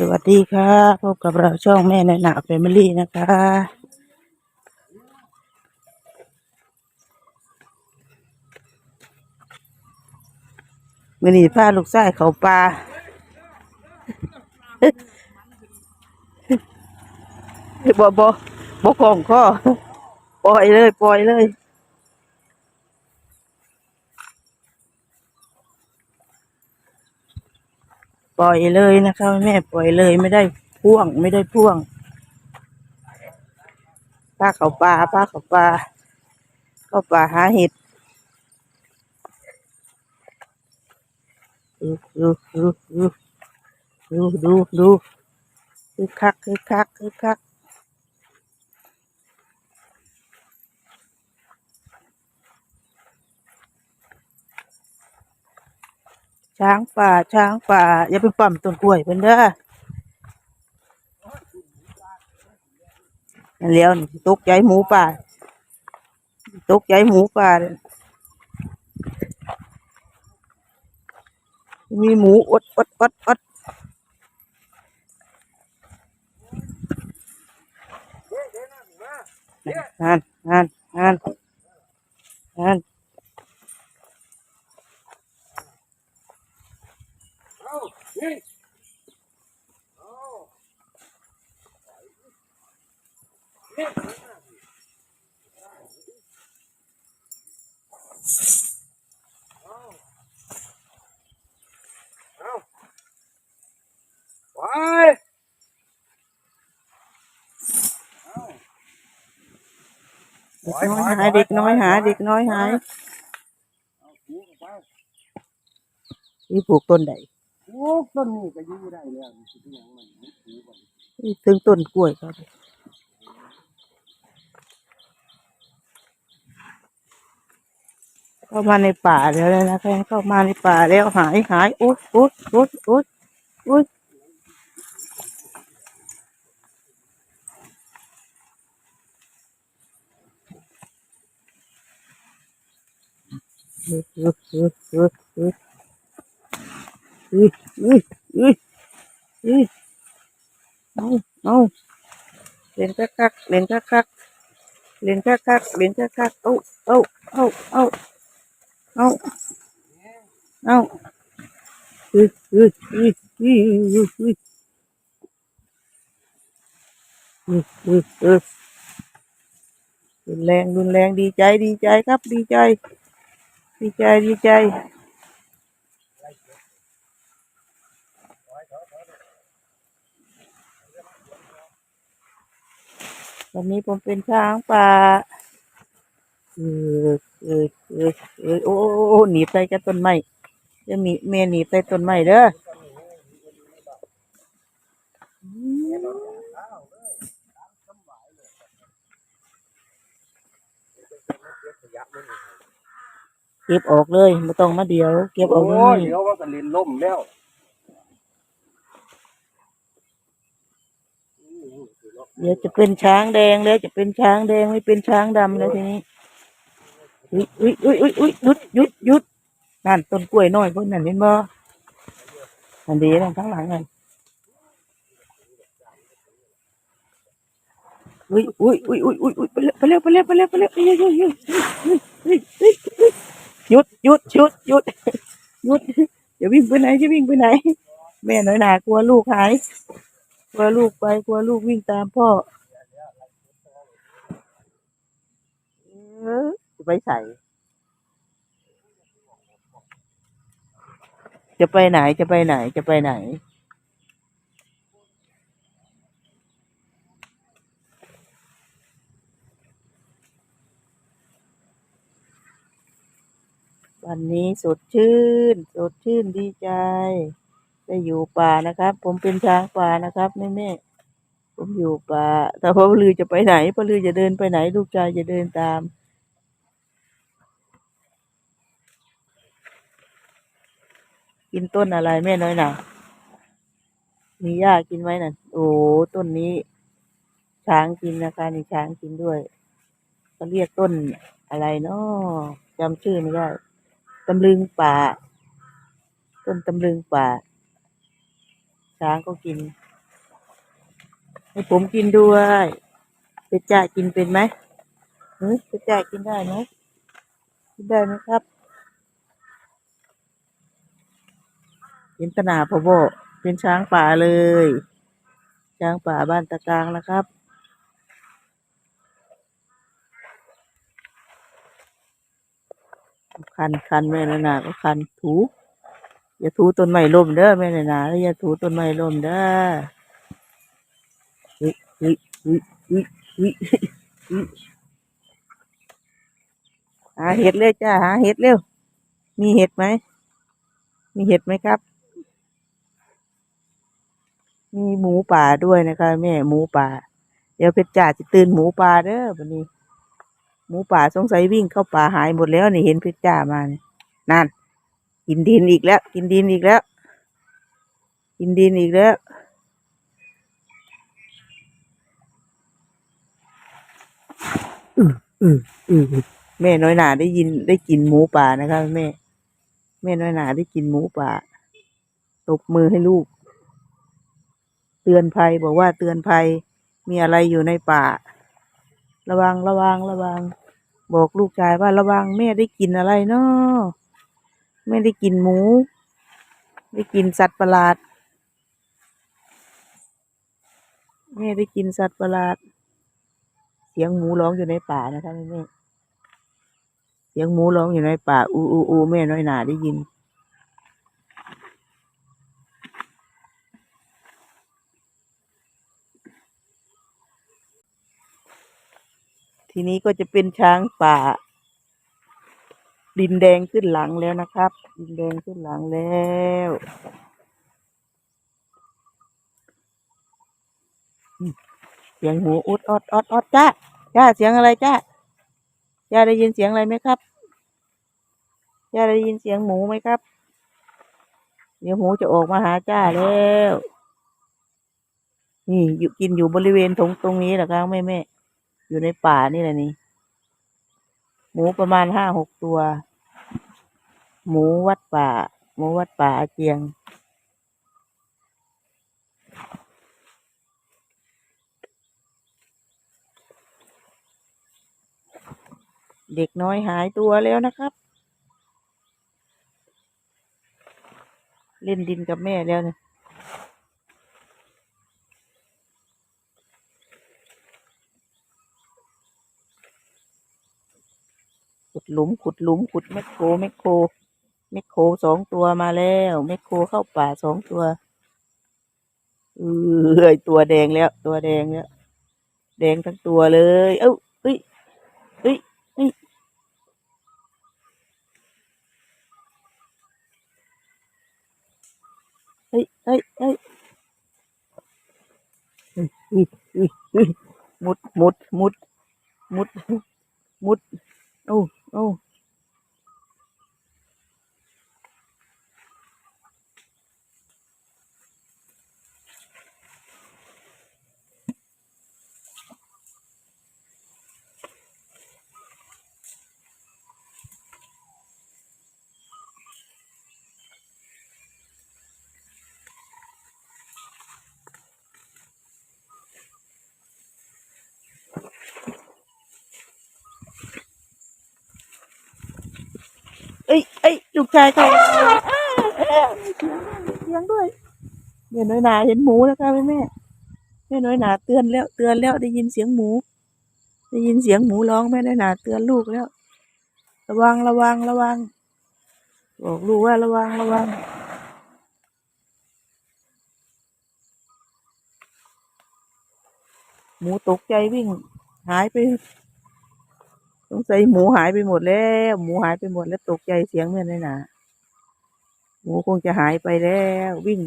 สวัสดีค่ะพบกับเราช่องแม่ในหนาแฟมิลี่นะคะ มือนีผ้าลูกชายเขาปลาบ่บ่บ่ของข้อปล่อยเลย ปล่อยเลย ปล่อยเลยนะคะแม่ปล่อยเลยไม่ได้พ่วงไม่ได้พ่วงป้าเขาปลาป้าเขาปลาเขาปลาหาเห็ดดูดูดูดูดูดูดูคึกคักคึกคักคึกคัก ช้างป่าช้างป่าอย่าไปปั่มต้นกล้วยเพิ่นเด้อนั่นแล้วนี่ตกใจหมูป่าตกใจหมูป่ามีหมูอดอดอดอดนั่นนั่นนั่นนั่น เด็กน้อยหายเด็กน้อยหายเด็กน้อยหายนี่ปลูกต้นใดโอ้ต้นนี้ก็อยู่ได้แล้วนี่สิเป็นหยังมันมันถือบ่ได้นี่ถึงต้นกล้วยเขาดิ เข้ามาในป่าแล้วนะคะเข้ามาในป่าแล้วหายหายอุ๊ดอุ๊ดอุ๊ดอุ๊ดอุ๊ดอุ๊ดอุ๊ดอุ๊ดอุ๊ดอุ๊ดอุ๊ยอุ๊ยอุ๊ยอุ๊ยเอาเอาเล่นคักคักเล่นคักคักเล่นคักคักเล่นคักคักเอาเอาเอาเอา เอาเอาอุ๊ยอุ๊ยอุ๊ยอุ๊ยอุ๊ยอุ๊ยอุ๊ยอุ๊ยอุ๊ยรุนแรงรุนแรงดีใจดีใจครับ ดีใจ ดีใจดีใจวันนี้ผมเป็นช้างป่า เออเออเออเออโอ้โอ้โอ้หนีไปกับต้นไม้จะมีเมหนีไปต้นไม้เด้อเก็บออกเลยไม่ต้องมาเดียว เก็บออกเลโอ้ยยเดี๋ยวว่าก็เล่นล่มแล้วเดี๋ยวจะเป็นช้างแดงแล้วจะเป็นช้างแดงไม่เป็นช้างดำแล้วทีนี้ อุ้ยอุ้ยอุ้ยอุ้ยอุ้ยยุดยุดยุดนั่นต้นกล้วยน้อยพวกนั้นเห็นบ่อันดีนั่นข้างหลังนั่นอุ้ยอุ้ยอุ้ยอุ้ยอุ้ยอุ้ยไปเร็วไปเร็วไปเร็วไปเร็วไปเร็วไปเร็วเร็วเร็วหยุดหยุดหยุดหยุดหยุดอย่าวิ่งไปไหนจะวิ่งไปไหน แม่น้อยหนากลัวลูกหายกลัวลูกไปกลัวลูกวิ่งตามพ่อเออ ไปใส่จะไปไหนจะไปไหนจะไปไหน วันนี้สดชื่น สดชื่นดีใจ ได้อยู่ป่านะครับ ผมเป็นช้างป่านะครับแม่แม่ผมอยู่ป่าแต่พ่อลือจะไปไหนพ่อลือจะเดินไปไหน ลูกชายจะเดินตาม กินต้นอะไรแม่น้อยหนามีหญ้ากินไหมน่ะ โอ้ต้นนี้ ช้างกินนะคะนี่ช้างกินด้วยเขาเรียกต้นอะไรเนาะจำชื่อไม่ได้ตำลึงป่า ต้นตำลึงป่า ช้างก็กิน ให้ผมกินด้วยเป็ดจ่ากินเป็นไหมเฮ้ยเป็ดจ่ากินได้ไหมกินได้ไหมครับ เห็นตนาพอโบเป็นช้างป่าเลย ช้างป่าบ้านตะกลางนะครับคันคันแม่นานาก็คันถูอย่าถูต้นไม้ล้มเด้อแม่นานาอย่าถูต้นไม้ล้มเด้อเฮ้ยเฮ้ยเฮ้ยเฮ้ยเฮ้ยเฮ้ยหาเห็ดเลยจ้าหาเห็ดเร็วมีเห็ดไหมมีเห็ดไหมครับ มีหมูป่าด้วยนะคะแม่หมูป่า เดี๋ยวเพชรจ่าจะตื่นหมูป่าเด้อวันนี้ หมูป่าสงสัยวิ่งเข้าป่าหายหมดแล้วนี่เห็นเพชรจ่ามานี่นั่นกินดินอีกแล้ว กินดินอีกแล้ว กินดินอีกแล้ว อืออืออือแม่น้อยหนาได้ยินได้กินหมูป่านะคะแม่ แม่น้อยหนาได้กินหมูป่าตบมือให้ลูก เตือนภัยบอกว่าเตือนภัยมีอะไรอยู่ในป่า ระวังระวังระวัง บอกลูกชายว่าระวังแม่ได้กินอะไรเนาะแม่ได้กินหมู ได้กินสัตว์ประหลาดแม่ได้กินสัตว์ประหลาด เสียงหมูร้องอยู่ในป่านะคะแม่แม่เสียงหมูร้องอยู่ในป่า อูอูอูแม่น้อยหนาได้ยิน ทีนี้ก็จะเป็นช้างป่า ดินแดงขึ้นหลังแล้วนะครับ ดินแดงขึ้นหลังแล้วเสียงหูอุดอดอดอดจ้าจ้าเสียงอะไรจ้าจ้าได้ยินเสียงอะไรไหมครับจ้าได้ยินเสียงหมูไหมครับ เดี๋ยวหมูจะออกมาหาจ้าแล้ว นี่อยู่กินอยู่บริเวณตรงตรงนี้แหละครับแม่แม่ อยู่ในป่านี่แหละนี่ หมูประมาณห้าหกตัว หมูวัดป่า หมูวัดป่าอาเจียง เด็กน้อยหายตัวแล้วนะครับ เล่นดินกับแม่แล้วเนี่ย ขุดหลุมขุดหลุมขุดแมคโครแมคโครแมคโครสองตัวมาแล้วแมคโครเข้าป่าสองตัวเออตัวแดงแล้ว ตัวแดงแล้วแดงทั้งตัวเลย เอ้าเฮ้ยเฮ้ยเฮ้ยเฮ้ยเฮ้ยเฮ้ยมุดมุดมุดมุดมุดโอ้ Oh, เอ้ยเอ้ยลูกชายใครเสียงด้วยแม่น้อยนาเห็นหมูแล้วค่ะแม่แม่แม่น้อยนาเตือนแล้วเตือนแล้วได้ยินเสียงหมู ได้ยินเสียงหมูร้องแม่น้อยนาเตือนลูกแล้ว ระวังระวังระวัง บอกลูกว่าระวังระวังหมูตกใจวิ่ง หายไป สงสัยหมูหายไปหมดแล้ว หมูหายไปหมดแล้วตกใจเสียงแม่เลยนะหมูคงจะหายไปแล้ว วิ่ง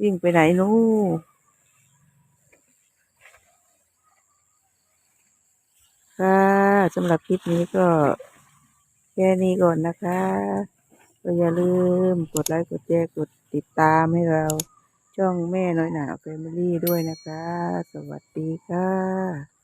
วิ่งไปไหนนู้ค่ะสำหรับคลิปนี้ก็แค่นี้ก่อนนะคะก็อย่าลืมกดไลค์กดแชร์กดติดตามให้เราช่องแม่น้อยหนาแฟมิลี่ด้วยนะคะ สวัสดีค่ะ